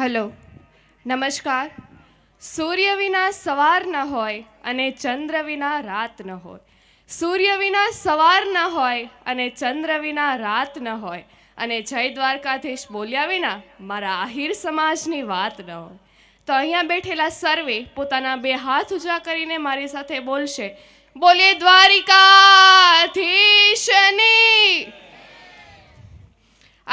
Hello, નમસ્કાર. સૂર્ય વિના સવાર ન હોય અને ચંદ્ર વિના રાત ન હોય. સૂર્ય વિના સવાર ન હોય અને ચંદ્ર વિના રાત ન હોય. અને જય દ્વારકાધીશ બોલ્યા વિના મારા આહિર સમાજની વાત ન હોય. તો અહીંયા બેઠેલા સર્વે પોતાના બે હાથ ઊંચા કરીને મારી સાથે બોલશે. બોલે દ્વારિકાધીશની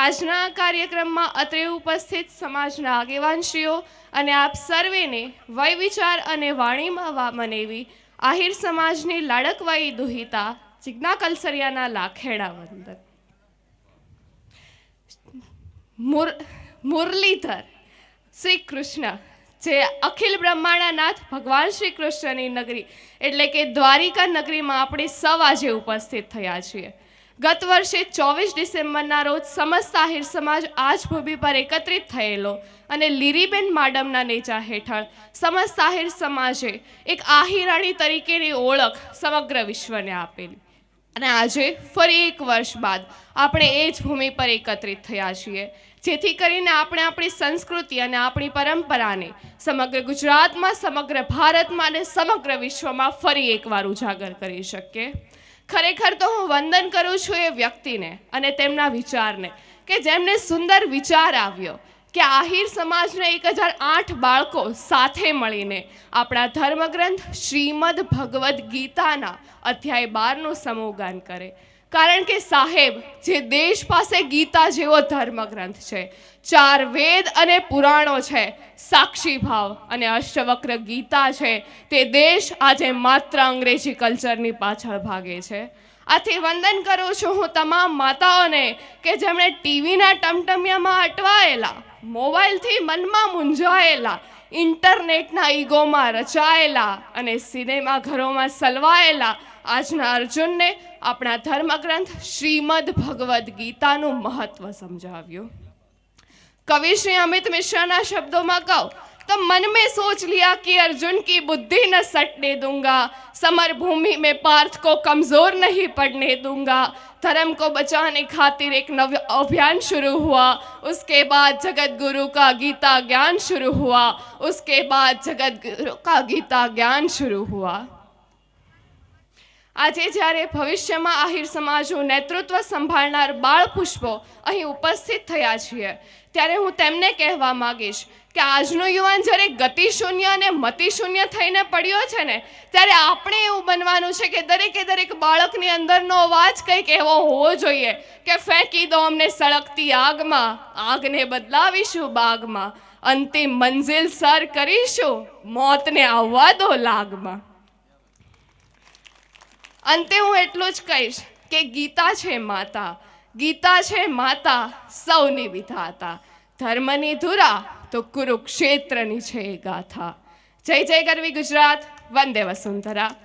આજના કાર્યક્રમમાં અત્રે ઉપસ્થિત સમાજના આગેવાનશ્રીઓ અને આપ સર્વેને વય વિચાર અને વાણીમાં વા, મનેવી આહિર સમાજની લાડકવાઈ દુહિતા જિજ્ઞા કલસરિયાના લાખેડા વંદન. મુર, મુરલીધર શ્રી કૃષ્ણ, જે અખિલ બ્રહ્માણાનાથ ભગવાન શ્રી કૃષ્ણની નગરી, એટલે કે દ્વારિકા નગરીમાં આપણે સૌ આજે ઉપસ્થિત થયા છીએ. ગત વર્ષે ચોવીસ ડિસેમ્બરના રોજ સમસ્ત આહિર સમાજ આજ ભૂમિ પર એકત્રિત થયેલો અને લીરીબેન માડમના નેજા હેઠળ સમસ્ત આહિર સમાજે એક આહિરાણી તરીકેની ઓળખ સમગ્ર વિશ્વને આપેલી. અને આજે ફરી એક વર્ષ બાદ આપણે એ જ ભૂમિ પર એકત્રિત થયા છીએ, જેથી કરીને આપણે આપણી સંસ્કૃતિ અને આપણી પરંપરાને સમગ્ર ગુજરાતમાં, સમગ્ર ભારતમાં અને સમગ્ર વિશ્વમાં ફરી એકવાર ઉજાગર કરી શકીએ. ખરેખર તો હું વંદન કરું છું એ વ્યક્તિને અને તેમના વિચારને કે જેમને સુંદર વિચાર આવ્યો કે આહિર સમાજના એક હજાર આઠ બાળકો સાથે મળીને આપણા ધર્મગ્રંથ શ્રીમદ ભગવદ્ ગીતાના અધ્યાય બારનું સમૂહગાન કરે. કારણ કે સાહેબ, જે દેશ પાસે ગીતા જેવો ધર્મગ્રંથ છે, ચાર વેદ અને પુરાણો છે, સાક્ષી ભાવ અને અષ્ટવક્ર ગીતા છે, તે દેશ આજે માત્ર અંગ્રેજી કલ્ચરની પાછળ ભાગે છે. આથી વંદન કરું છું હું તમામ માતાઓને કે જેમણે ટીવીના ટમટમિયામાં અટવાયેલા, મોબાઈલથી મનમાં મૂંઝાયેલા, ઇન્ટરનેટના ઈગોમાં રચાયેલા અને સિનેમા ઘરોમાં સલવાયેલા આજના અર્જુનને આપણા ધર્મગ્રંથ શ્રીમદ ભગવદ્ ગીતાનું મહત્વ સમજાવ્યું कवि श्री अमित मिश्रा शब्दों में कहूँ तो मन में सोच लिया कि अर्जुन की बुद्धि न सटने दूंगा समर भूमि में पार्थ को कमजोर नहीं पड़ने दूंगा धर्म को बचाने खातिर एक नव अभियान शुरू हुआ उसके बाद जगत गुरु का गीता ज्ञान शुरू हुआ उसके बाद जगत गुरु का गीता ज्ञान शुरू हुआ આજે જ્યારે ભવિષ્યમાં આહિર સમાજનું નેતૃત્વ સંભાળનાર બાળ પુષ્પો અહીં ઉપસ્થિત થયા છીએ, ત્યારે હું તેમને કહેવા માગીશ કે આજનો યુવાન જ્યારે ગતિશૂન્ય અને મતિશૂન્ય થઈને પડ્યો છે ને, ત્યારે આપણે એવું બનવાનું છે કે દરેકે દરેક બાળકની અંદરનો અવાજ કંઈક એવો હોવો જોઈએ કે ફેંકી દો અમને સળગતી આગમાં, આગને બદલાવીશું બાગમાં. અંતિમ મંઝિલ સર કરીશું, મોતને આવવા દો લાગમાં. અંતે હું એટલું જ કહીશ કે ગીતા છે માતા. ગીતા છે માતા સૌની વિધાતા. ધર્મની ધુરા તો કુરુક્ષેત્રની છે ગાથા. જય જય કરવી ગુજરાત. વંદે વસુંધરા.